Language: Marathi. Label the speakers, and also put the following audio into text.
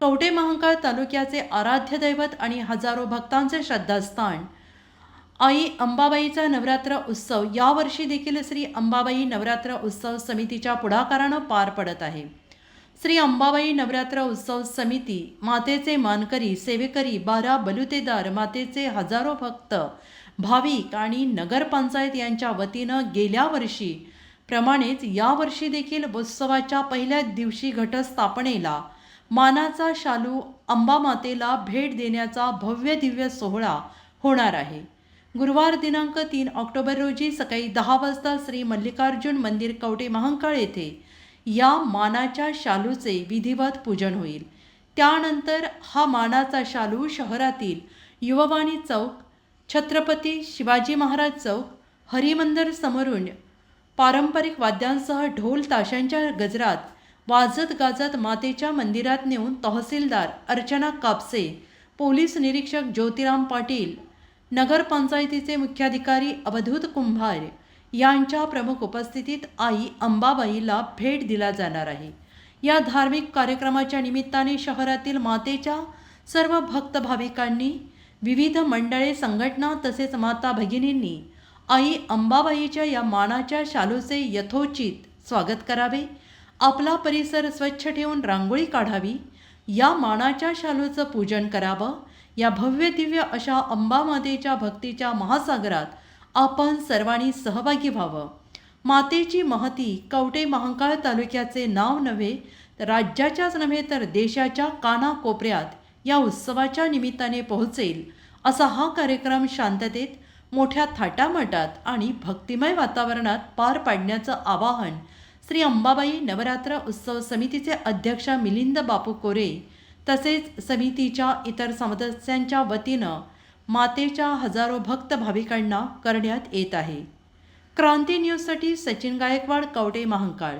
Speaker 1: कवठे महांकाळ तालुक्याचे आराध्य दैवत आणि हजारो भक्तांचे श्रद्धास्थान. आई अंबाबाईचा नवरात्र उत्सव यावर्षी देखील श्री अंबाबाई नवरात्र उत्सव समितीच्या पुढाकारानं पार पडत आहे. श्री अंबाबाई नवरात्र उत्सव समिती मातेचे मानकरी सेवेकरी बारा बलुतेदार मातेचे हजारो भक्त भाविक आणि नगरपंचायत यांच्या वतीनं गेल्या वर्षी प्रमाणेच यावर्षी देखील उत्सवाच्या पहिल्या दिवशी घटस्थापनेला मानाचा शालू अंबामातेला भेट देण्याचा भव्य दिव्य सोहळा होणार आहे. गुरुवार दिनांक तीन ऑक्टोबर रोजी सकाळी दहा वाजता श्री मल्लिकार्जुन मंदिर कवटे महांकाळ येथे या मानाच्या शालूचे विधिवत पूजन होईल. त्यानंतर हा मानाचा शालू शहरातील युववाणी चौक छत्रपती शिवाजी महाराज चौक हरिमंदर समोरून पारंपरिक वाद्यांसह ढोल ताशांच्या गजरात वाजत गाजत मातेच्या मंदिरात नेऊन तहसीलदार अर्चना कापसे पोलीस निरीक्षक ज्योतिराम पाटील नगरपंचायतीचे मुख्याधिकारी अवधूत कुंभार यांच्या प्रमुख उपस्थितीत आई अंबाबाईला भेट दिला जाणार आहे. या धार्मिक कार्यक्रमाच्या निमित्ताने शहरातील मातेच्या सर्व भक्त भाविकांनी विविध मंडळे संघटना तसेच माता भगिनींनी आई अंबाबाईच्या या मानाच्या शालूचे यथोचित स्वागत करावे. आपला परिसर स्वच्छ ठेवून रांगोळी काढावी या मानाच्या शालूचं पूजन करावं या भव्य दिव्य अशा अंबामातेच्या भक्तीच्या महासागरात आपण सर्वांनी सहभागी व्हावं. मातेची महती कवटे महांकाळ तालुक्याचे नाव नव्हे राज्याच्याच नव्हे तर देशाच्या कानाकोपऱ्यात या उत्सवाच्या निमित्ताने पोहोचेल असा हा कार्यक्रम शांततेत मोठ्या थाटामाटात आणि भक्तिमय वातावरणात पार पाडण्याचं आवाहन श्री अंबाबाई नवरात्र उत्सव समितीचे अध्यक्ष मिलिंद बापू कोरे तसेच समितीच्या इतर सदस्यांच्या वतीनं मातेच्या हजारो भक्त भाविकांना करण्यात येत आहे. क्रांती न्यूजसाठी सचिन गायकवाड कवटे महांकाळ.